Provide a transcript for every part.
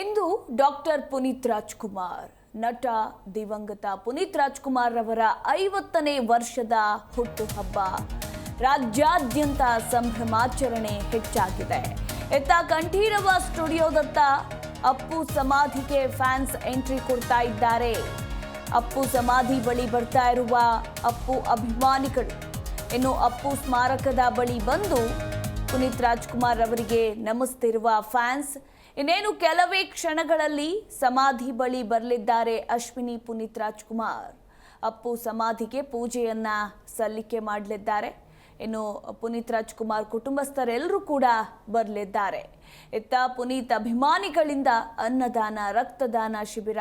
ಇಂದು doctor Puneeth Rajkumar, ನಟ ದಿವಂಗತ ಪುನೀತ್ ರಾಜ್ಕುಮಾರ್ ಅವರ ಐವತ್ತನೇ ವರ್ಷದ ಹುಟ್ಟುಹಬ್ಬ. ರಾಜ್ಯಾದ್ಯಂತ ಸಂಭ್ರಮಾಚರಣೆ ಹೆಚ್ಚಾಗಿದೆ. ಎತ್ತ ಕಂಠೀರವ ಸ್ಟುಡಿಯೋದತ್ತ ಅಪ್ಪು ಸಮಾಧಿಗೆ ಫ್ಯಾನ್ಸ್ ಎಂಟ್ರಿ ಕೊಡ್ತಾ ಇದ್ದಾರೆ. ಅಪ್ಪು ಸಮಾಧಿ ಬಳಿ ಬರ್ತಾ ಇರುವ ಅಪ್ಪು ಅಭಿಮಾನಿಗಳು. ಇನ್ನು ಅಪ್ಪು ಸ್ಮಾರಕದ ಬಳಿ ಬಂದು ಪುನೀತ್ ರಾಜ್ಕುಮಾರ್ ಅವರಿಗೆ ನಮಿಸ್ತಿರುವ ಫ್ಯಾನ್ಸ್ ಇನ್ನೇನು ಕೆಲವೇ ಕ್ಷಣಗಳಲ್ಲಿ ಸಮಾಧಿ ಬಳಿ ಬರಲಿದ್ದಾರೆ ಅಶ್ವಿನಿ ಪುನೀತ್ ರಾಜ್ಕುಮಾರ್. ಅಪ್ಪು ಸಮಾಧಿಗೆ ಪೂಜೆಯನ್ನ ಸಲ್ಲಿಕೆ ಮಾಡಲಿದ್ದಾರೆ. ಇನ್ನು ಪುನೀತ್ ರಾಜ್ಕುಮಾರ್ ಕುಟುಂಬಸ್ಥರೆಲ್ಲರೂ ಕೂಡ ಬರಲಿದ್ದಾರೆ. ಇತ್ತ ಪುನೀತ್ ಅಭಿಮಾನಿಗಳಿಂದ ಅನ್ನದಾನ, ರಕ್ತದಾನ ಶಿಬಿರ,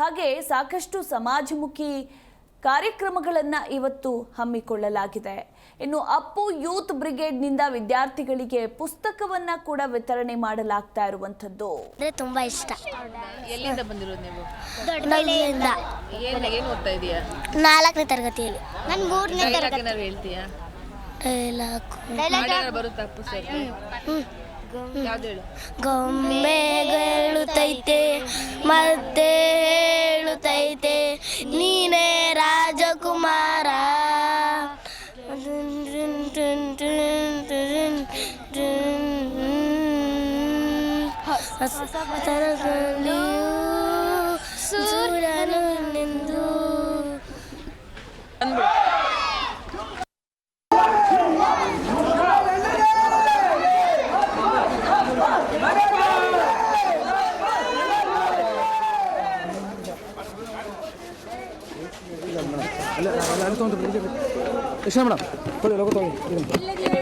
ಹಾಗೆ ಸಾಕಷ್ಟು ಸಮಾಜಮುಖಿ ಕಾರ್ಯಕ್ರಮಗಳನ್ನು ಇವತ್ತು ಹಮ್ಮಿಕೊಳ್ಳಲಾಗಿದೆ. ಇನ್ನು ಅಪ್ಪು ಯೂತ್ ಬ್ರಿಗೇಡ್ನಿಂದ ವಿದ್ಯಾರ್ಥಿಗಳಿಗೆ ಪುಸ್ತಕವನ್ನ ಕೂಡ ವಿತರಣೆ ಮಾಡಲಾಗ್ತಾ ಇರುವಂಥದ್ದು. ಅಂದ್ರೆ ತುಂಬಾ ಇಷ್ಟ. ಎಲ್ಲಿಂದ ಬಂದಿರೋದು ನೀವು? ದೊಡ್ಡಬಳ್ಳಿಯಿಂದ ಏನು ಏನು ಓದ್ತಾ ಇದೀಯಾ? ನಾಲ್ಕನೇ ತರಗತಿಯಲ್ಲಿ. ನಾನು ಮೂರನೇ ತರಗತಿ. ಹೇಳ್ತೀಯಾ? ಬರುತ್ತಾ ಅಪ್ಪು ಸರ್ ಯಾವ್ದು ಹೇಳು ಗೊಂಬೆಗಳುತ್ತೈತೆ ಮತ್ತೆ ಹೇಳುತ್ತೈತೆ ನೀನೇ ರಾಜಕುಮಾರ ಸೂರ್ಯನು ನಿಂದು ಎಷ್ಟು ಮೇಡಮ್ ಕೊಡಿ ಲಗು ತಗೊಳ್ಳಿ ಅವಸ್ಥಾತ್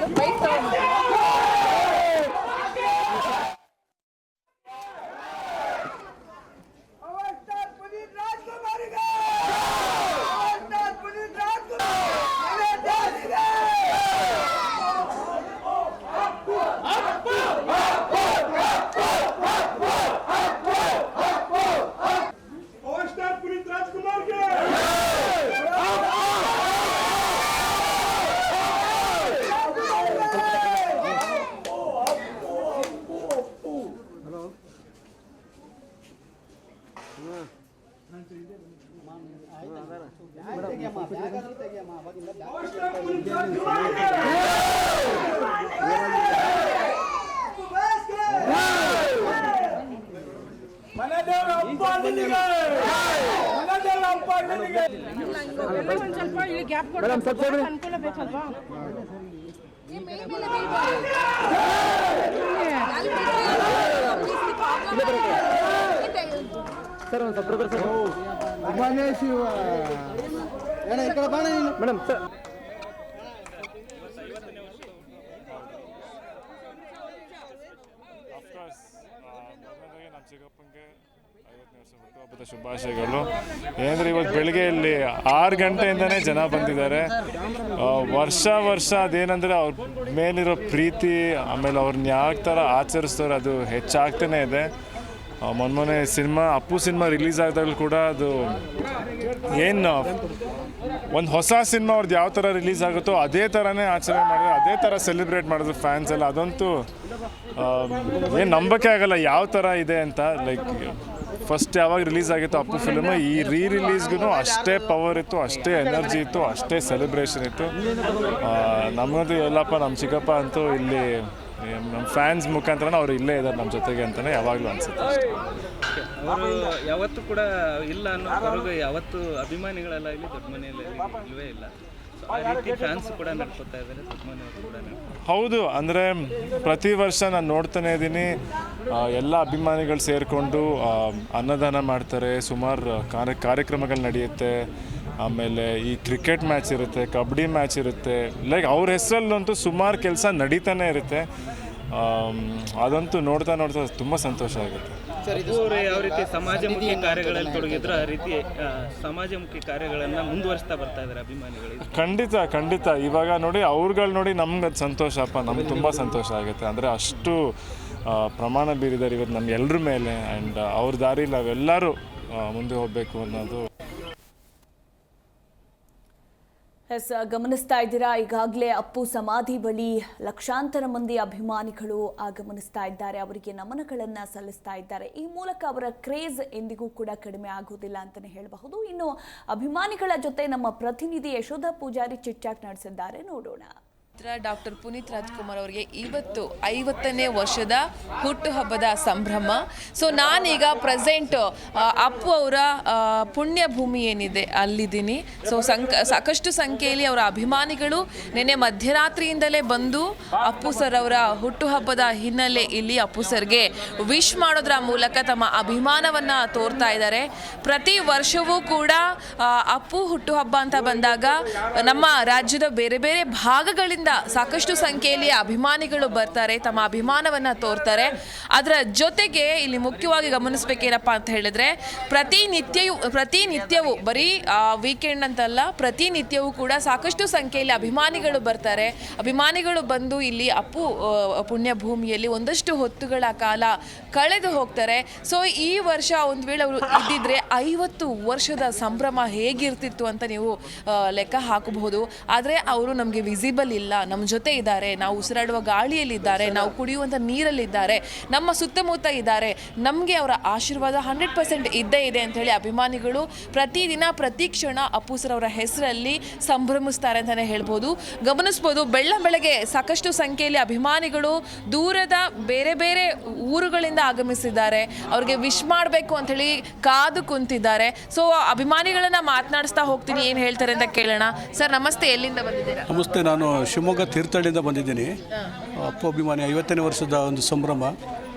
ಅಪ್ಪ ನಿನಗೆ ಮೇಡಮ್ ಸ್ವಲ್ಪ ಸೇರಿ ಸರ್ ಒಂದು ಸ್ವಲ್ಪ ಸರ್ ಏನ ಈ ಕಡೆ ಬಾಣ ನೀನು ಮೇಡಮ್ ಸರ್ ಅಫ್ಕೋರ್ಸ್ ಮೊದಲನೇದಾಗಿ ನಮ್ಮ ಚಿಕ್ಕಪ್ಪನಿಗೆ ಐವತ್ತನೇ ವರ್ಷ ಹುಟ್ಟುಹಬ್ಬದ ಶುಭಾಶಯಗಳು. ಏನಂದ್ರೆ ಇವತ್ತು ಬೆಳಿಗ್ಗೆ ಇಲ್ಲಿ ಆರು ಗಂಟೆಯಿಂದನೇ ಜನ ಬಂದಿದ್ದಾರೆ. ವರ್ಷ ವರ್ಷ ಅದೇನಂದ್ರೆ ಅವ್ರ ಮೇಲಿರೋ ಪ್ರೀತಿ, ಆಮೇಲೆ ಅವ್ರನ್ನ ಯಾವ ಥರ ಆಚರಿಸ್ತಾರೆ, ಅದು ಹೆಚ್ಚಾಗ್ತಾನೆ ಇದೆ. ಮೊನ್ನೆ ಸಿನಿಮಾ, ಅಪ್ಪು ಸಿನಿಮಾ ರಿಲೀಸ್ ಆದಾಗಲೂ ಕೂಡ ಅದು ಏನು, ಒಂದು ಹೊಸ ಸಿನಿಮಾ ಅವ್ರದ್ದು ಯಾವ ಥರ ರಿಲೀಸ್ ಆಗುತ್ತೋ ಅದೇ ಥರನೇ ಆಚರಣೆ ಮಾಡಿದ್ರು, ಅದೇ ಥರ ಸೆಲೆಬ್ರೇಟ್ ಮಾಡಿದ್ರು ಫ್ಯಾನ್ಸ್ ಎಲ್ಲ. ಅದಂತೂ ಏನು ನಂಬಕ್ಕೆ ಆಗಲ್ಲ, ಯಾವ ಥರ ಇದೆ ಅಂತ, ಲೈಕ್ ಫಸ್ಟ್ ಯಾವಾಗ ರಿಲೀಸ್ ಆಗಿತ್ತು ಅಪ್ಪು ಫಿಲ್ಮ್ ಈ ರೀ ರಿಲೀಸ್ಗೂ ಅಷ್ಟೇ ಪವರ್ ಇತ್ತು, ಅಷ್ಟೇ ಎನರ್ಜಿ ಇತ್ತು, ಅಷ್ಟೇ ಸೆಲೆಬ್ರೇಷನ್ ಇತ್ತು. ನಮ್ಮದು ಎಲ್ಲಪ್ಪ ನಮ್ಮ ಚಿಕ್ಕಪ್ಪ ಅಂತೂ ಇಲ್ಲಿ ನಮ್ಮ ಫ್ಯಾನ್ಸ್ ಮುಖಾಂತರ ಅವ್ರು ಇಲ್ಲೇ ಇದ್ದಾರೆ ನಮ್ಮ ಜೊತೆಗೆ ಅಂತಲೇ ಯಾವಾಗಲೂ ಅನ್ಸುತ್ತೆ ಅವರು ಯಾವತ್ತೂ ಕೂಡ ಇಲ್ಲ ಅನ್ನೋ ಯಾವತ್ತು ಅಭಿಮಾನಿಗಳೆಲ್ಲ ಇಲ್ಲಿ ದೊಡ್ಡ ಮನೆಯಲ್ಲಿ ಇಲ್ಲವೇ ಇಲ್ಲ. ಹೌದು, ಅಂದರೆ ಪ್ರತಿ ವರ್ಷ ನಾನು ನೋಡ್ತಾನೆ ಇದ್ದೀನಿ ಎಲ್ಲ ಅಭಿಮಾನಿಗಳು ಸೇರಿಕೊಂಡು ಅನ್ನದಾನ ಮಾಡ್ತಾರೆ. ಸುಮಾರು ಕಾರ್ಯ, ಕಾರ್ಯಕ್ರಮಗಳು ನಡೆಯುತ್ತೆ. ಆಮೇಲೆ ಈ ಕ್ರಿಕೆಟ್ ಮ್ಯಾಚ್ ಇರುತ್ತೆ, ಕಬಡ್ಡಿ ಮ್ಯಾಚ್ ಇರುತ್ತೆ. ಲೈಕ್, ಅವ್ರ ಹೆಸರಲ್ಲಂತೂ ಸುಮಾರು ಕೆಲಸ ನಡೀತಾನೆ ಇರುತ್ತೆ. ಅದಂತೂ ನೋಡ್ತಾ ನೋಡ್ತಾ ತುಂಬ ಸಂತೋಷ ಆಗುತ್ತೆ. ಅವರು ಯಾವ ರೀತಿ ಸಮಾಜಮುಖಿ ಕಾರ್ಯಗಳಲ್ಲಿ ತೊಡಗಿದ್ರು ಆ ರೀತಿ ಸಮಾಜಮುಖಿ ಕಾರ್ಯಗಳನ್ನು ಮುಂದುವರಿಸ್ತಾ ಬರ್ತಾ ಇದ್ದಾರೆ ಅಭಿಮಾನಿಗಳು ಖಂಡಿತ ಖಂಡಿತ. ಇವಾಗ ನೋಡಿ ಅವ್ರುಗಳು ನೋಡಿ ನಮ್ಗೆ ಅದು ಸಂತೋಷಪ್ಪ ನಮ್ಗೆ ತುಂಬ ಸಂತೋಷ ಆಗುತ್ತೆ. ಅಂದರೆ ಅಷ್ಟು ಪ್ರಮಾಣ ಬೀರಿದಾರೆ ಇವತ್ತು ನಮ್ಮ ಎಲ್ಲರ ಮೇಲೆ. ಆ್ಯಂಡ್ ಅವ್ರ ದಾರಿ ನಾವೆಲ್ಲರೂ ಮುಂದೆ ಹೋಗಬೇಕು ಅನ್ನೋದು ಎಸ್, ಗಮನಿಸ್ತಾ ಇದ್ದೀರಾ? ಈಗಾಗಲೇ ಅಪ್ಪು ಸಮಾಧಿ ಬಳಿ ಲಕ್ಷಾಂತರ ಮಂದಿ ಅಭಿಮಾನಿಗಳು ಆಗಮನಿಸ್ತಾ ಇದ್ದಾರೆ. ಅವರಿಗೆ ನಮನಗಳನ್ನು ಸಲ್ಲಿಸ್ತಾ ಇದ್ದಾರೆ. ಈ ಮೂಲಕ ಅವರ ಕ್ರೇಜ್ ಎಂದಿಗೂ ಕೂಡ ಕಡಿಮೆ ಆಗೋದಿಲ್ಲ ಅಂತಲೇ ಹೇಳಬಹುದು. ಇನ್ನು ಅಭಿಮಾನಿಗಳ ಜೊತೆ ನಮ್ಮ ಪ್ರತಿನಿಧಿ ಯಶೋಧ ಪೂಜಾರಿ ಚಿಟ್ಚಾಟ್ ನಡೆಸಿದ್ದಾರೆ. ನೋಡೋಣ. ಡಾಕ್ಟರ್ ಪುನೀತ್ ರಾಜ್ಕುಮಾರ್ ಅವರಿಗೆ ಇವತ್ತು ಐವತ್ತನೇ ವರ್ಷದ ಹುಟ್ಟುಹಬ್ಬದ ಸಂಭ್ರಮ. ಸೊ ನಾನೀಗ ಪ್ರೆಸೆಂಟ್ ಅಪ್ಪು ಅವರ ಪುಣ್ಯ ಭೂಮಿ ಏನಿದೆ ಅಲ್ಲಿದ್ದೀನಿ. ಸೊ ಸಂಕ, ಸಾಕಷ್ಟು ಸಂಖ್ಯೆಯಲ್ಲಿ ಅವರ ಅಭಿಮಾನಿಗಳು ನಿನ್ನೆ ಮಧ್ಯರಾತ್ರಿಯಿಂದಲೇ ಬಂದು ಅಪ್ಪು ಸರ್ ಅವರ ಹುಟ್ಟುಹಬ್ಬದ ಹಿನ್ನೆಲೆ ಇಲ್ಲಿ ಅಪ್ಪು ಸರ್ಗೆ ವಿಶ್ ಮಾಡೋದ್ರ ಮೂಲಕ ತಮ್ಮ ಅಭಿಮಾನವನ್ನ ತೋರ್ತಾ ಇದ್ದಾರೆ. ಪ್ರತಿ ವರ್ಷವೂ ಕೂಡ ಅಪ್ಪು ಹುಟ್ಟುಹಬ್ಬ ಅಂತ ಬಂದಾಗ ನಮ್ಮ ರಾಜ್ಯದ ಬೇರೆ ಬೇರೆ ಭಾಗಗಳಿಂದ ಸಾಕಷ್ಟು ಸಂಖ್ಯೆಯಲ್ಲಿ ಅಭಿಮಾನಿಗಳು ಬರ್ತಾರೆ, ತಮ್ಮ ಅಭಿಮಾನವನ್ನ ತೋರ್ತಾರೆ. ಅದರ ಜೊತೆಗೆ ಇಲ್ಲಿ ಮುಖ್ಯವಾಗಿ ಗಮನಿಸಬೇಕೇನಪ್ಪ ಅಂತ ಹೇಳಿದ್ರೆ ಪ್ರತಿನಿತ್ಯವೂ ಪ್ರತಿನಿತ್ಯವೂ ಬರೀ ವೀಕೆಂಡ್ ಅಂತಲ್ಲ ಪ್ರತಿನಿತ್ಯವೂ ಕೂಡ ಸಾಕಷ್ಟು ಸಂಖ್ಯೆಯಲ್ಲಿ ಅಭಿಮಾನಿಗಳು ಬರ್ತಾರೆ. ಅಭಿಮಾನಿಗಳು ಬಂದು ಇಲ್ಲಿ ಅಪ್ಪು ಪುಣ್ಯಭೂಮಿಯಲ್ಲಿ ಪುಣ್ಯ ಭೂಮಿಯಲ್ಲಿ ಒಂದಷ್ಟು ಹೊತ್ತುಗಳ ಕಾಲ ಕಳೆದು ಹೋಗ್ತಾರೆ. ಸೊ ಈ ವರ್ಷ ಒಂದು ವೇಳೆ ಅವರು ಇದ್ದಿದ್ರೆ ಐವತ್ತು ವರ್ಷದ ಸಂಭ್ರಮ ಹೇಗಿರ್ತಿತ್ತು ಅಂತ ನೀವು ಲೆಕ್ಕ ಹಾಕಬಹುದು. ಆದರೆ ಅವರು ನಮಗೆ ವಿಸಿಬಲ್ ಇಲ್ಲ. ನಮ್ಮ ಜೊತೆ ಇದ್ದಾರೆ, ನಾವು ಉಸಿರಾಡುವ ಗಾಳಿಯಲ್ಲಿದ್ದಾರೆ, ನಾವು ಕುಡಿಯುವಂಥ ನೀರಲ್ಲಿದ್ದಾರೆ, ನಮ್ಮ ಸುತ್ತಮುತ್ತ ಇದ್ದಾರೆ, ನಮಗೆ ಅವರ ಆಶೀರ್ವಾದ ಹಂಡ್ರೆಡ್ ಪರ್ಸೆಂಟ್ ಇದ್ದೇ ಇದೆ ಅಂತ ಹೇಳಿ ಅಭಿಮಾನಿಗಳು ಪ್ರತಿದಿನ, ಪ್ರತಿ ಕ್ಷಣ ಅಪ್ಪು ಸರ್ ಅವರ ಹೆಸರಲ್ಲಿ ಸಂಭ್ರಮಿಸ್ತಾರೆ ಅಂತಲೇ ಹೇಳ್ಬೋದು. ಗಮನಿಸ್ಬೋದು, ಬೆಳ್ಳ ಬೆಳಗ್ಗೆ ಸಾಕಷ್ಟು ಸಂಖ್ಯೆಯಲ್ಲಿ ಅಭಿಮಾನಿಗಳು ದೂರದ ಬೇರೆ ಬೇರೆ ಊರುಗಳಿಂದ ಆಗಮಿಸಿದ್ದಾರೆ. ಅವ್ರಿಗೆ ವಿಶ್ ಮಾಡಬೇಕು ಅಂಥೇಳಿ ಕಾದು ಕುಂತಿದ್ದಾರೆ. ಸೊ ಅಭಿಮಾನಿಗಳನ್ನ ಮಾತನಾಡಿಸ್ತಾ ಹೋಗ್ತೀನಿ, ಏನು ಹೇಳ್ತಾರೆ ಅಂತ ಕೇಳೋಣ. ಸರ್, ನಮಸ್ತೆ, ಎಲ್ಲಿಂದ ಬಂದಿದ್ದೀರಾ? ನಮಸ್ತೆ, ನಾನು ಶಿವಮೊಗ್ಗ ತೀರ್ಥಹಳ್ಳಿಯಿಂದ ಬಂದಿದ್ದೀನಿ. ಅಪ್ಪು ಅಭಿಮಾನಿ ಐವತ್ತನೇ ವರ್ಷದ ಒಂದು ಸಂಭ್ರಮ.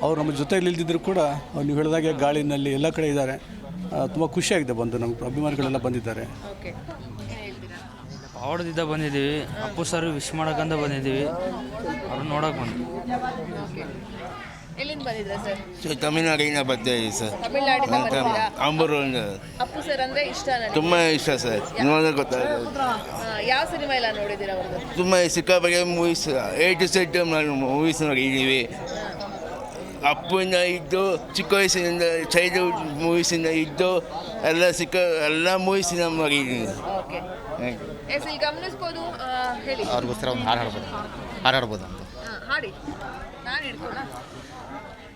ಅವ್ರು ನಮ್ಮ ಜೊತೆಯಲ್ಲಿ ಇಲ್ದಿದ್ರು ಕೂಡ ಅವ್ರು ನೀವು ಹೇಳಿದಾಗೆ ಗಾಳಿನಲ್ಲಿ ಎಲ್ಲ ಕಡೆ ಇದ್ದಾರೆ. ತುಂಬ ಖುಷಿಯಾಗಿದೆ ಬಂದು ನಮ್ಮ ಅಭಿಮಾನಿಗಳೆಲ್ಲ ಬಂದಿದ್ದಾರೆ. ಓಕೆ. ಅವಡದಿಂದ ಬಂದಿದ್ದೀವಿ. ಅಪ್ಪು ಸರ್ ವಿಶ್ ಮಾಡೋಕ್ಕಂತ ಬಂದಿದ್ದೀವಿ. ಅವ್ರನ್ನ ನೋಡೋಕೆ ಬಂದ್ವಿ. ಎಲ್ಲಿಂದ ಸರ್? ತಮಿಳುನಾಡಿನ ಬರ್ತೀವಿ ಸರ್. ತಮಿಳ್ನಾಡಿಂದ ಬಂದಿದ್ದೀರಾ? ಅಂಬೂರಿಂದ ಅಪ್ಪು ಸರ್ ಅಂದ್ರೆ ಇಷ್ಟ ನನಗೆ. ತುಂಬ ಇಷ್ಟ ಸರ್. ಗೊತ್ತಾಗುತ್ತೆ ಆ, ಯಾವ ಸಿನಿಮಾ ಎಲ್ಲ ನೋಡಿದ್ದೀರಾ ಅವ್ರದ್ದು? ತುಂಬ ಸಿಕ್ಕಾಪಟ್ಟೆ ಮೂವೀಸ್ ಎ ಟು ಸೆಟ್ ನಾನು ಮೂವೀಸ್ ನೋಡಿದ್ದೀವಿ ಅಪ್ಪಿಂದ ಇದ್ದು ಚಿಕ್ಕ ವಯಸ್ಸಿನಿಂದ ಚೈಲ್ಡ್ಹುಡ್ ಮೂವೀಸಿಂದ ಇದ್ದು ಎಲ್ಲ ಸಿಕ್ಕ ಎಲ್ಲ ಮೂವೀಸ್ ನೋಡಿದ್ದೀನಿ ಓಕೆ ಎಸ್ ಇಲ್ಲಿ ಗಮನಿಸ್ಬೋದು ಆ, ಹೇಳಿ. ಅವ್ರಿಗೋಸ್ಕರ ಒಂದು ಹಾಡು ಹಾಡ್ಬೋದು. ಹಾಡು ಹಾಡ್ಬೋದು ಅಂತ. ಆ, ಹಾಡಿ. ನಾನು ಹಿಡ್ಕೊಳ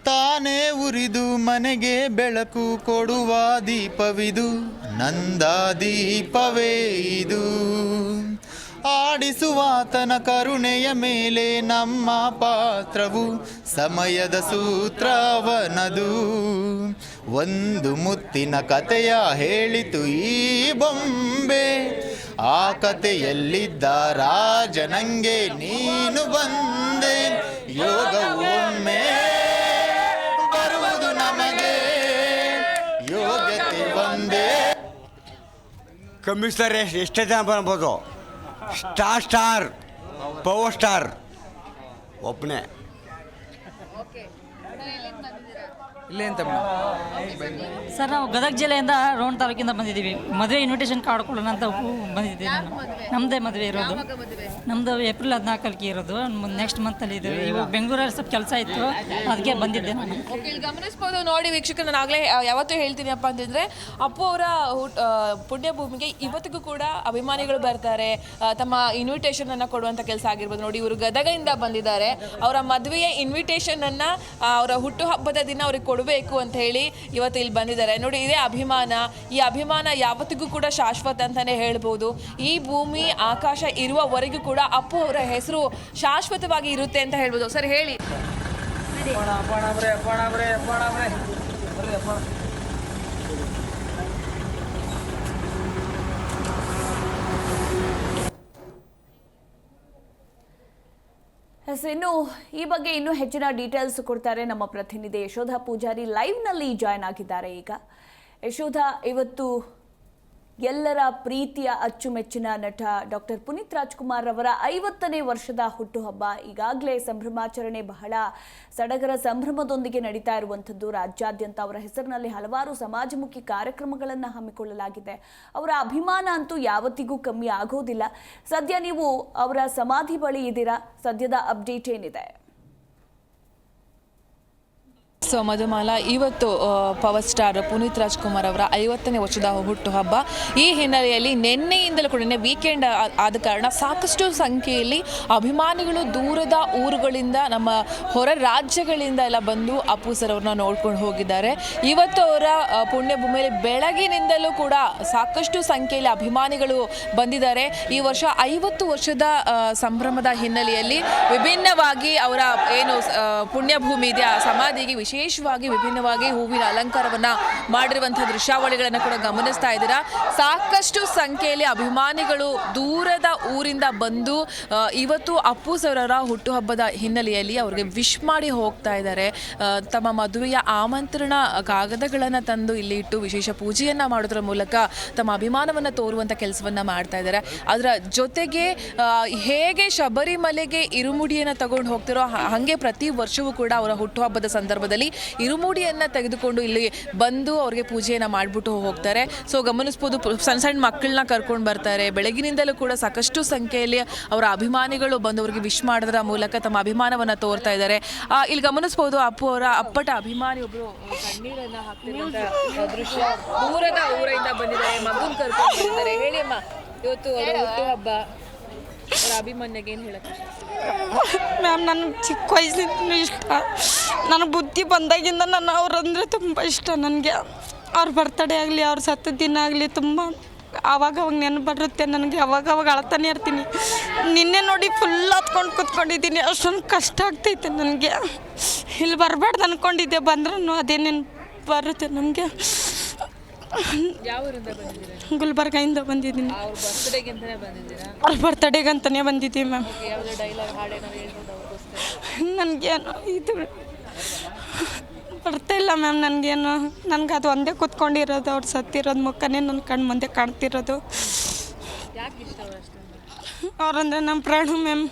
ತಾನೇ ಉರಿದು ಮನೆಗೆ ಬೆಳಕು ಕೊಡುವ ದೀಪವಿದು, ನಂದ ದೀಪವೇ ಇದು. ಆಡಿಸುವಾತನ ಕರುಣೆಯ ಮೇಲೆ ನಮ್ಮ ಪಾತ್ರವು ಸಮಯದ ಸೂತ್ರವನದು. ಒಂದು ಮುತ್ತಿನ ಕಥೆಯ ಹೇಳಿತು ಈ ಬೊಂಬೆ ಆ ಕತೆಯಲ್ಲಿದ್ದ ರಾಜನಂಗೆ ನೀನು ಬಂದೆ. ಯೋಗ ಒಮ್ಮೆ ಬರುವುದು ನಮಗೆ. ಯೋಗ್ಯತೆ ಬಂದೆ. ಕಮಿಷನರ್ ಎಷ್ಟು ಎಷ್ಟೇ ಜನ ಬರ್ಬೋದು. Star star, power star. ಒಬ್ಬನೇ ಇಲ್ಲೇ ಅಂತ ಸರ್ ನಾವು ಗದಗ ಜಿಲ್ಲೆಯಿಂದ ರೋಣ ತಾಲೂಕಿಂದ ಬಂದಿದ್ದೀವಿ. ಮದುವೆ ಇನ್ವಿಟೇಷನ್ ಕಾರ್ಡ್ ಕೊಡೋಣ ಅಂತ ಬಂದಿದ್ದೀವಿ ನಾನು. ನಮ್ಮದೇ ಮದುವೆ ಇರೋದು. ನಮ್ಮದು ಏಪ್ರಿಲ್ ಹದಿನಾಲ್ಕಕ್ಕೆ ಇರೋದು. ನೆಕ್ಸ್ಟ್ ಮಂತಲ್ಲಿ ಇದೆ. ಇವಾಗ ಬೆಂಗಳೂರಲ್ಲಿ ಸ್ವಲ್ಪ ಕೆಲಸ ಇತ್ತು. ಅದಕ್ಕೆ ಬಂದಿದ್ದೆ ನಾನು. ಓಕೆ ಇಲ್ಲಿ ಗಮನಿಸ್ಬೋದು ನೋಡಿ ವೀಕ್ಷಕ ನಾನು ಆಗಲೇ ಯಾವತ್ತೂ ಹೇಳ್ತೀನಿ ಅಪ್ಪ ಅಂತಂದರೆ ಅಪ್ಪು ಅವರ ಪುಣ್ಯಭೂಮಿಗೆ ಇವತ್ತಿಗೂ ಕೂಡ ಅಭಿಮಾನಿಗಳು ಬರ್ತಾರೆ. ತಮ್ಮ ಇನ್ವಿಟೇಷನ್ ಅನ್ನ ಕೊಡುವಂಥ ಕೆಲಸ ಆಗಿರ್ಬೋದು. ನೋಡಿ ಇವರು ಗದಗಿಂದ ಬಂದಿದ್ದಾರೆ. ಅವರ ಮದುವೆಯ ಇನ್ವಿಟೇಷನ್ ಅನ್ನ ಅವರ ಹುಟ್ಟುಹಬ್ಬದ ದಿನ ಅವ್ರಿಗೆ ಕೊಡಬೇಕು ಅಂತ ಹೇಳಿ ಇವತ್ತು ಇಲ್ಲಿ ಬಂದಿದ್ದಾರೆ. ನೋಡಿ, ಇದೇ ಅಭಿಮಾನ. ಈ ಅಭಿಮಾನ ಯಾವತ್ತಿಗೂ ಕೂಡ ಶಾಶ್ವತ ಅಂತಾನೆ ಹೇಳ್ಬೋದು. ಈ ಭೂಮಿ, ಆಕಾಶ ಇರುವವರೆಗೂ ಕೂಡ ಅಪ್ಪು ಅವರ ಹೆಸರು ಶಾಶ್ವತವಾಗಿ ಇರುತ್ತೆ ಅಂತ ಹೇಳ್ಬೋದು. ಸರ್, ಹೇಳಿ. ಇನ್ನು ಈ ಬಗ್ಗೆ ಇನ್ನೂ ಹೆಚ್ಚಿನ ಡೀಟೇಲ್ಸ್ ಕೊಡ್ತಾರೆ ನಮ್ಮ ಪ್ರತಿನಿಧಿ. ಯಶೋಧ ಪೂಜಾರಿ ಲೈವ್ನಲ್ಲಿ ಜಾಯ್ನ್ ಆಗಿದ್ದಾರೆ ಈಗ. ಯಶೋಧ, ಇವತ್ತು ಎಲ್ಲರ ಪ್ರೀತಿಯ ಅಚ್ಚುಮೆಚ್ಚಿನ ನಟ ಡಾಕ್ಟರ್ ಪುನೀತ್ ರಾಜ್ಕುಮಾರ್ ಅವರ ಐವತ್ತನೇ ವರ್ಷದ ಹುಟ್ಟುಹಬ್ಬ ಈಗಾಗಲೇ ಸಂಭ್ರಮಾಚರಣೆ ಬಹಳ ಸಡಗರ ಸಂಭ್ರಮದೊಂದಿಗೆ ನಡೀತಾ ಇರುವಂಥದ್ದು. ರಾಜ್ಯಾದ್ಯಂತ ಅವರ ಹೆಸರಿನಲ್ಲಿ ಹಲವಾರು ಸಮಾಜಮುಖಿ ಕಾರ್ಯಕ್ರಮಗಳನ್ನು ಹಮ್ಮಿಕೊಳ್ಳಲಾಗಿದೆ. ಅವರ ಅಭಿಮಾನ ಅಂತೂ ಯಾವತ್ತಿಗೂ ಕಮ್ಮಿ ಆಗೋದಿಲ್ಲ. ಸದ್ಯ ನೀವು ಅವರ ಸಮಾಧಿ ಬಳಿ ಇದ್ದೀರಾ? ಸದ್ಯದ ಅಪ್ಡೇಟ್ ಏನಿದೆ? ಸೊ ಮಧುಮಾಲ. ಇವತ್ತು ಪವರ್ ಸ್ಟಾರ್ ಪುನೀತ್ ರಾಜ್ಕುಮಾರ್ ಅವರ ಐವತ್ತನೇ ವರ್ಷದ ಹುಟ್ಟುಹಬ್ಬ. ಈ ಹಿನ್ನೆಲೆಯಲ್ಲಿ ನಿನ್ನೆಯಿಂದಲೂ ಕೂಡ ವೀಕೆಂಡ್ ಆದ ಕಾರಣ ಸಾಕಷ್ಟು ಸಂಖ್ಯೆಯಲ್ಲಿ ಅಭಿಮಾನಿಗಳು ದೂರದ ಊರುಗಳಿಂದ, ನಮ್ಮ ಹೊರ ರಾಜ್ಯಗಳಿಂದ ಎಲ್ಲ ಬಂದು ಅಪ್ಪು ಸರ್ ಅವ್ರನ್ನ ನೋಡ್ಕೊಂಡು ಹೋಗಿದ್ದಾರೆ. ಇವತ್ತು ಅವರ ಪುಣ್ಯಭೂಮಿಯಲ್ಲಿ ಬೆಳಗಿನಿಂದಲೂ ಕೂಡ ಸಾಕಷ್ಟು ಸಂಖ್ಯೆಯಲ್ಲಿ ಅಭಿಮಾನಿಗಳು ಬಂದಿದ್ದಾರೆ. ಈ ವರ್ಷ ಐವತ್ತು ವರ್ಷದ ಸಂಭ್ರಮದ ಹಿನ್ನೆಲೆಯಲ್ಲಿ ವಿಭಿನ್ನವಾಗಿ ಅವರ, ಏನು ಪುಣ್ಯಭೂಮಿ ಇದೆ ಆ ಸಮಾಧಿಗೆ ವಿಶೇಷವಾಗಿ ವಿಭಿನ್ನವಾಗಿ ಹೂವಿನ ಅಲಂಕಾರವನ್ನ ಮಾಡಿರುವಂತಹ ದೃಶ್ಯಾವಳಿಗಳನ್ನು ಕೂಡ ಗಮನಿಸ್ತಾ ಇದ್ದೀರಾ. ಸಾಕಷ್ಟು ಸಂಖ್ಯೆಯಲ್ಲಿ ಅಭಿಮಾನಿಗಳು ದೂರದ ಊರಿಂದ ಬಂದು ಇವತ್ತು ಅಪ್ಪು ಸರರ ಹುಟ್ಟುಹಬ್ಬದ ಹಿನ್ನೆಲೆಯಲ್ಲಿ ಅವರಿಗೆ ವಿಶ್ ಮಾಡಿ ಹೋಗ್ತಾ ಇದ್ದಾರೆ. ತಮ್ಮ ಮದುವೆಯ ಆಮಂತ್ರಣ ಕಾಗದಗಳನ್ನು ತಂದು ಇಲ್ಲಿ ಇಟ್ಟು ವಿಶೇಷ ಪೂಜೆಯನ್ನ ಮಾಡೋದ್ರ ಮೂಲಕ ತಮ್ಮ ಅಭಿಮಾನವನ್ನು ತೋರುವಂಥ ಕೆಲಸವನ್ನ ಮಾಡ್ತಾ ಇದ್ದಾರೆ. ಅದರ ಜೊತೆಗೆ ಹೇಗೆ ಶಬರಿಮಲೆಗೆ ಇರುಮುಡಿಯನ್ನು ತಗೊಂಡು ಹೋಗ್ತಿರೋ ಹಾಗೆ ಪ್ರತಿ ವರ್ಷವೂ ಕೂಡ ಅವರ ಹುಟ್ಟುಹಬ್ಬದ ಸಂದರ್ಭದಲ್ಲಿ ಇರುಮುಡಿಯನ್ನು ತೆಗೆದುಕೊಂಡು ಇಲ್ಲಿ ಬಂದು ಅವ್ರಿಗೆ ಪೂಜೆಯನ್ನು ಮಾಡಿಬಿಟ್ಟು ಹೋಗ್ತಾರೆ. ಸೊ ಗಮನಿಸ್ಬೋದು ಸಣ್ಣ ಸಣ್ಣ ಮಕ್ಕಳನ್ನ ಕರ್ಕೊಂಡು ಬರ್ತಾರೆ. ಬೆಳಗಿನಿಂದಲೂ ಕೂಡ ಸಾಕಷ್ಟು ಸಂಖ್ಯೆಯಲ್ಲಿ ಅವರ ಅಭಿಮಾನಿಗಳು ಬಂದು ಅವರಿಗೆ ವಿಶ್ ಮಾಡೋದ್ರ ಮೂಲಕ ತಮ್ಮ ಅಭಿಮಾನವನ್ನು ತೋರ್ತಾ ಇದ್ದಾರೆ. ಇಲ್ಲಿ ಗಮನಿಸ್ಬೋದು ಅಪ್ಪು ಅವರ ಅಪ್ಪಟ ಅಭಿಮಾನಿ ಒಬ್ಬರು ಕಣ್ಣೀರನ್ನ ಹಾಕ್ತಿರುವಂತ ದೃಶ್ಯ. ದೂರದ ಊರಿಂದ ಬಂದಿದ್ದಾರೆ. ಕರ್ಕೊಂಡು ಹೇಳಿ ಅಮ್ಮ, ಇವತ್ತು ಅವರ ಅವರ ಅಭಿಮಾನ್ಯಗೆ ಏನು ಹೇಳಕ್ಕೆ ಮ್ಯಾಮ್ ನಾನು ಚಿಕ್ಕ ವಯಸ್ಸಿನ ಇಷ್ಟ. ನನಗೆ ಬುದ್ಧಿ ಬಂದಾಗಿಂದ ನಾನು ಅವ್ರಂದರೆ ತುಂಬ ಇಷ್ಟ ನನಗೆ. ಅವ್ರ ಬರ್ತಡೇ ಆಗಲಿ ಅವ್ರ ಸತ್ತ ದಿನ ಆಗಲಿ ತುಂಬ ಆವಾಗ ಅವಾಗ ನೆನಪು ಬರುತ್ತೆ ನನಗೆ ಅವಾಗ ಅವಾಗ ಅಳ್ತಾನೆ ಇರ್ತೀನಿ. ನಿನ್ನೆ ನೋಡಿ ಫುಲ್ ಹತ್ಕೊಂಡು ಕೂತ್ಕೊಂಡಿದ್ದೀನಿ ಅಷ್ಟೊಂದು ಕಷ್ಟ ಆಗ್ತೈತೆ ನನಗೆ. ಇಲ್ಲಿ ಬರಬಾರ್ದು ಅಂದ್ಕೊಂಡಿದ್ದೆ ಬಂದ್ರೂ ಅದೇ ನೆನಪು ಬರುತ್ತೆ ನನಗೆ. ಗುಲ್ಬರ್ಗಿಂದ ಬಂದಿದ್ದೀನಿ. ಅವ್ರ ಬರ್ತಡೇಗಂತಲೇ ಬಂದಿದ್ದೀವಿ ಮ್ಯಾಮ್. ನನಗೆ ಇದು ಬರ್ತಾ ಇಲ್ಲ ಮ್ಯಾಮ್ ನನಗೇನು, ನನಗೆ ಅದು ಒಂದೇ ಕೂತ್ಕೊಂಡಿರೋದು, ಅವ್ರು ಸತ್ತಿರೋದು ಮುಖನೇ ನನ್ನ ಕಣ್ಣು ಮುಂದೆ ಕಾಣ್ತಿರೋದು. ಅವ್ರಂದ್ರೆ ನಮ್ಮ ಪ್ರಾಣ ಮ್ಯಾಮ್.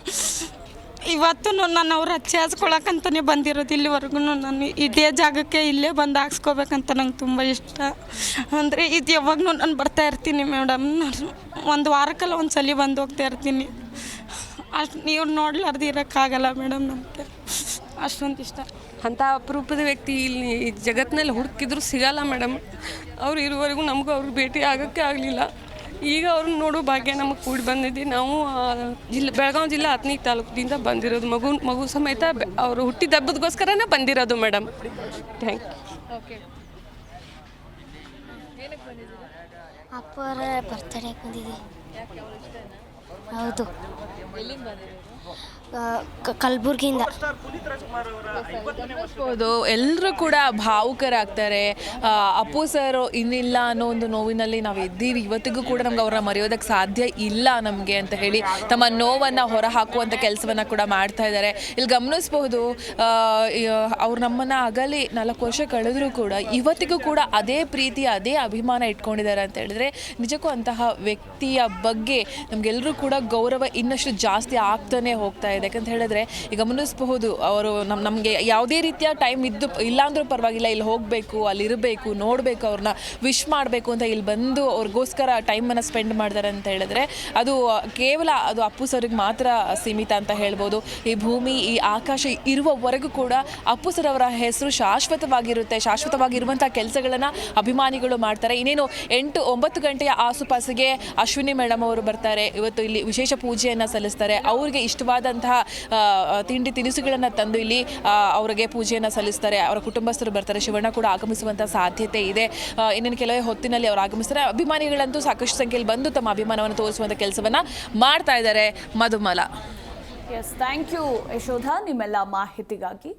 ಇವತ್ತು ನಾನು ಅವ್ರು ಹಚ್ಚಿ ಹಾಸ್ಕೊಳಕ್ಕಂತಲೇ ಬಂದಿರೋದು ಇಲ್ಲಿವರೆಗೂ ನಾನು. ಇದೇ ಜಾಗಕ್ಕೆ ಇಲ್ಲೇ ಬಂದು ಹಾಕ್ಸ್ಕೋಬೇಕಂತ ನಂಗೆ ತುಂಬ ಇಷ್ಟ. ಅಂದರೆ ಇದು ಯಾವಾಗೂ ನಾನು ಬರ್ತಾ ಇರ್ತೀನಿ ಮೇಡಮ್ ಒಂದು ವಾರಕ್ಕೆಲ್ಲ ಒಂದು ಸಲ ಬಂದು ಹೋಗ್ತಾ ಇರ್ತೀನಿ. ಅಷ್ಟು ನೀವು ನೋಡ್ಲಾರ್ದು ಇರೋಕ್ಕಾಗಲ್ಲ ಮೇಡಮ್ ನಮಗೆ ಅಷ್ಟೊಂದು ಇಷ್ಟ. ಅಂಥ ಅಪರೂಪದ ವ್ಯಕ್ತಿ ಇಲ್ಲಿ ಜಗತ್ತಿನಲ್ಲಿ ಹುಡುಕಿದ್ರು ಸಿಗಲ್ಲ ಮೇಡಮ್. ಅವ್ರು ಇರುವವರೆಗೂ ನಮಗೂ ಅವ್ರಿಗೆ ಭೇಟಿ ಆಗೋಕ್ಕೆ ಆಗಲಿಲ್ಲ. ಈಗ ಅವ್ರನ್ನ ನೋಡೋ ಭಾಗ್ಯ ನಮಗೆ ಕೂಡಿ ಬಂದಿದ್ದು ನಾವು ಜಿಲ್ಲೆ ಬೆಳಗಾವಿ ಜಿಲ್ಲಾ ಹತ್ತನೇ ತಾಲೂಕಿನಿಂದ ಬಂದಿರೋದು. ಮಗು ಮಗು ಸಮೇತ ಅವರು ಹುಟ್ಟಿದ ಹಬ್ಬದಗೋಸ್ಕರನೇ ಬಂದಿರೋದು ಮೇಡಮ್. Thank you. ಓಕೆ. ಅಪ್ಪರ ಬರ್ತಡೇ ಬಂದಿದೆ ಹೌದು. ಕಲಬುರ್ಗಿಯಿಂದ. ಎಲ್ಲರೂ ಕೂಡ ಭಾವುಕರಾಗ್ತಾರೆ. ಅಪ್ಪು ಸರ್ ಇನ್ನಿಲ್ಲ ಅನ್ನೋ ಒಂದು ನೋವಿನಲ್ಲಿ ನಾವು ಇದ್ದೀವಿ ಇವತ್ತಿಗೂ ಕೂಡ ನಮ್ಗೆ ಅವ್ರನ್ನ ಮರೆಯೋದಕ್ಕೆ ಸಾಧ್ಯ ಇಲ್ಲ ನಮಗೆ ಅಂತ ಹೇಳಿ ತಮ್ಮ ನೋವನ್ನು ಹೊರ ಹಾಕುವಂಥ ಕೆಲಸವನ್ನು ಕೂಡ ಮಾಡ್ತಾ ಇದ್ದಾರೆ. ಇಲ್ಲಿ ಗಮನಿಸಬಹುದು ಅವ್ರು ನಮ್ಮನ್ನು ಅಗಲಿ ನಾಲ್ಕು ವರ್ಷ ಕಳೆದರೂ ಕೂಡ ಇವತ್ತಿಗೂ ಕೂಡ ಅದೇ ಪ್ರೀತಿ, ಅದೇ ಅಭಿಮಾನ ಇಟ್ಕೊಂಡಿದ್ದಾರೆ ಅಂತ ಹೇಳಿದ್ರೆ ನಿಜಕ್ಕೂ ಅಂತಹ ವ್ಯಕ್ತಿಯ ಬಗ್ಗೆ ನಮಗೆಲ್ಲರೂ ಕೂಡ ಗೌರವ ಇನ್ನಷ್ಟು ಜಾಸ್ತಿ ಆಗ್ತಾನೆ ಹೋಗ್ತಾ ಇದೆ. ಯಾಕಂತ ಹೇಳಿದ್ರೆ, ಈಗ ಗಮನಿಸಬಹುದು, ಅವರು ನಮ್ಮ ನಮಗೆ ಯಾವುದೇ ರೀತಿಯ ಟೈಮ್ ಇದ್ದು ಇಲ್ಲಾಂದ್ರೂ ಪರವಾಗಿಲ್ಲ, ಇಲ್ಲಿ ಹೋಗಬೇಕು, ಅಲ್ಲಿ ಇರಬೇಕು, ನೋಡಬೇಕು ಅವ್ರನ್ನ ವಿಶ್ ಮಾಡಬೇಕು ಅಂತ ಇಲ್ಲಿ ಬಂದು ಅವ್ರಿಗೋಸ್ಕರ ಟೈಮನ್ನು ಸ್ಪೆಂಡ್ ಮಾಡ್ತಾರೆ ಅಂತ ಹೇಳಿದ್ರೆ, ಅದು ಕೇವಲ ಅದು ಅಪ್ಪು ಸರ್ಗೆ ಮಾತ್ರ ಸೀಮಿತ ಅಂತ ಹೇಳ್ಬೋದು ಈ ಭೂಮಿ, ಈ ಆಕಾಶ ಇರುವವರೆಗೂ ಕೂಡ ಅಪ್ಪು ಸರ್ ಅವರ ಹೆಸರು ಶಾಶ್ವತವಾಗಿರುತ್ತೆ ಶಾಶ್ವತವಾಗಿರುವಂಥ ಕೆಲಸಗಳನ್ನು ಅಭಿಮಾನಿಗಳು ಮಾಡ್ತಾರೆ. ಇನ್ನೇನು ಎಂಟು ಒಂಬತ್ತು ಗಂಟೆಯ ಆಸುಪಾಸಿಗೆ ಅಶ್ವಿನಿ ಮೇಡಮ್ ಅವರು ಬರ್ತಾರೆ. ಇವತ್ತು ಇಲ್ಲಿ ವಿಶೇಷ ಪೂಜೆಯನ್ನು ಸಲ್ಲಿಸ್ತಾರೆ. ಅವ್ರಿಗೆ ಇಷ್ಟವಾದಂತಹ ತಿಂಡಿ ತಿನಿಸುಗಳನ್ನು ತಂದು ಇಲ್ಲಿ ಅವರಿಗೆ ಪೂಜೆಯನ್ನು ಸಲ್ಲಿಸ್ತಾರೆ. ಅವರ ಕುಟುಂಬಸ್ಥರು ಬರ್ತಾರೆ. ಶಿವಣ್ಣ ಕೂಡ ಆಗಮಿಸುವಂಥ ಸಾಧ್ಯತೆ ಇದೆ. ಇನ್ನೇನು ಕೆಲವೇ ಹೊತ್ತಿನಲ್ಲಿ ಅವರು ಆಗಮಿಸ್ತಾರೆ. ಅಭಿಮಾನಿಗಳಂತೂ ಸಾಕಷ್ಟು ಸಂಖ್ಯೆಯಲ್ಲಿ ಬಂದು ತಮ್ಮ ಅಭಿಮಾನವನ್ನು ತೋರಿಸುವಂಥ ಕೆಲಸವನ್ನು ಮಾಡ್ತಾ ಇದ್ದಾರೆ Madhumala. Yes thank you Yashoda. ನಿಮ್ಮೆಲ್ಲ ಮಾಹಿತಿಗಾಗಿ